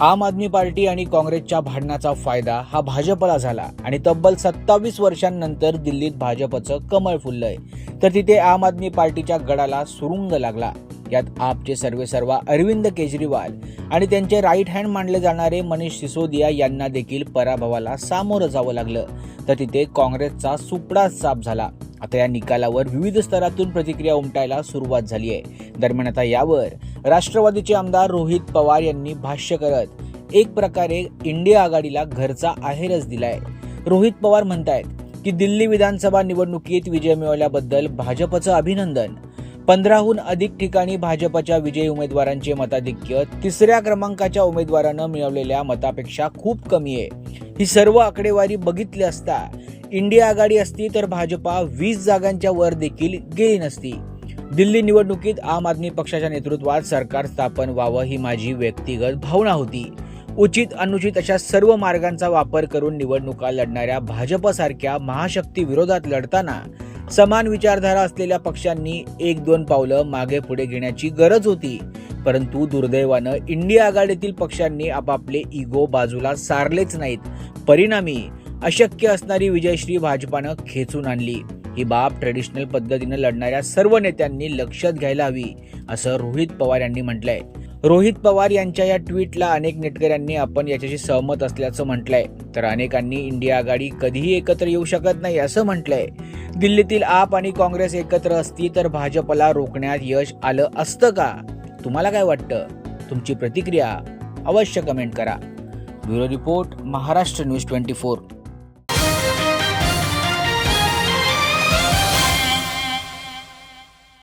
आम आदमी पार्टी आणि काँग्रेसच्या भांडणाचा फायदा हा भाजपला झाला आणि तब्बल सत्तावीस वर्षांनंतर दिल्लीत भाजपचं कमळ फुललंय. तर तिथे आम आदमी पार्टीच्या गडाला सुरुंग लागला. यात आपचे सर्वे सर्वा अरविंद केजरीवाल आणि त्यांचे राईट हँड मानले जाणारे मनीष सिसोदिया यांना देखील पराभवाला सामोरं जावं लागलं. तर तिथे काँग्रेसचा सुपडाच साप झाला. आता या निकालावर विविध स्तरातून प्रतिक्रिया उमटायला सुरुवात झाली आहे दरम्यान आता यावर राष्ट्रवादीचे आमदार रोहित पवार यांनी भाष्य करत एक प्रकारे इंडिया आघाडीला घरचा आहेरच दिलाय. रोहित पवार म्हणतायत की दिल्ली विधानसभा निवडणुकीत विजय मिळवल्याबद्दल भाजपचं अभिनंदन. पंधराहून अधिक ठिकाणी भाजपच्या विजयी उमेदवारांचे मताधिक्य तिसऱ्या क्रमांकाच्या उमेदवारानं मिळवलेल्या मतापेक्षा खूप कमी आहे. ही सर्व आकडेवारी बघितली असता इंडिया आघाडी असती तर भाजपा वीस जागांच्या वर देखील गेली नसती. दिल्ली निवडणुकीत आम आदमी पक्षाच्या नेतृत्वात सरकार स्थापन व्हावं ही माझी व्यक्तिगत भावना होती. उचित अनुचित अशा सर्व मार्गांचा वापर करून निवडणुका लढणाऱ्या भाजपसारख्या महाशक्ती विरोधात लढताना समान विचारधारा असलेल्या पक्षांनी एक दोन पावलं मागे पुढे घेण्याची गरज होती. परंतु दुर्दैवानं इंडिया आघाडीतील पक्षांनी आपापले इगो बाजूला सारलेच नाहीत. परिणामी अशक्य असणारी विजयश्री भाजपानं खेचून आणली. ही बाब ट्रेडिशनल पद्धतीनं लढणाऱ्या सर्व नेत्यांनी लक्षात घ्यायला हवी असं रोहित पवार यांनी म्हटलंय. रोहित पवार यांच्या या ट्विटला अनेक नेटकऱ्यांनी आपण याच्याशी सहमत असल्याचं म्हटलंय. तर अनेकांनी इंडिया आघाडी कधीही एकत्र येऊ शकत नाही असं म्हटलंय. दिल्लीतील आप आणि काँग्रेस एकत्र असती तर भाजपला रोखण्यात यश आलं असतं का? तुम्हाला काय वाटतं? तुमची प्रतिक्रिया अवश्य कमेंट करा. Bureau report Maharashtra news twenty four.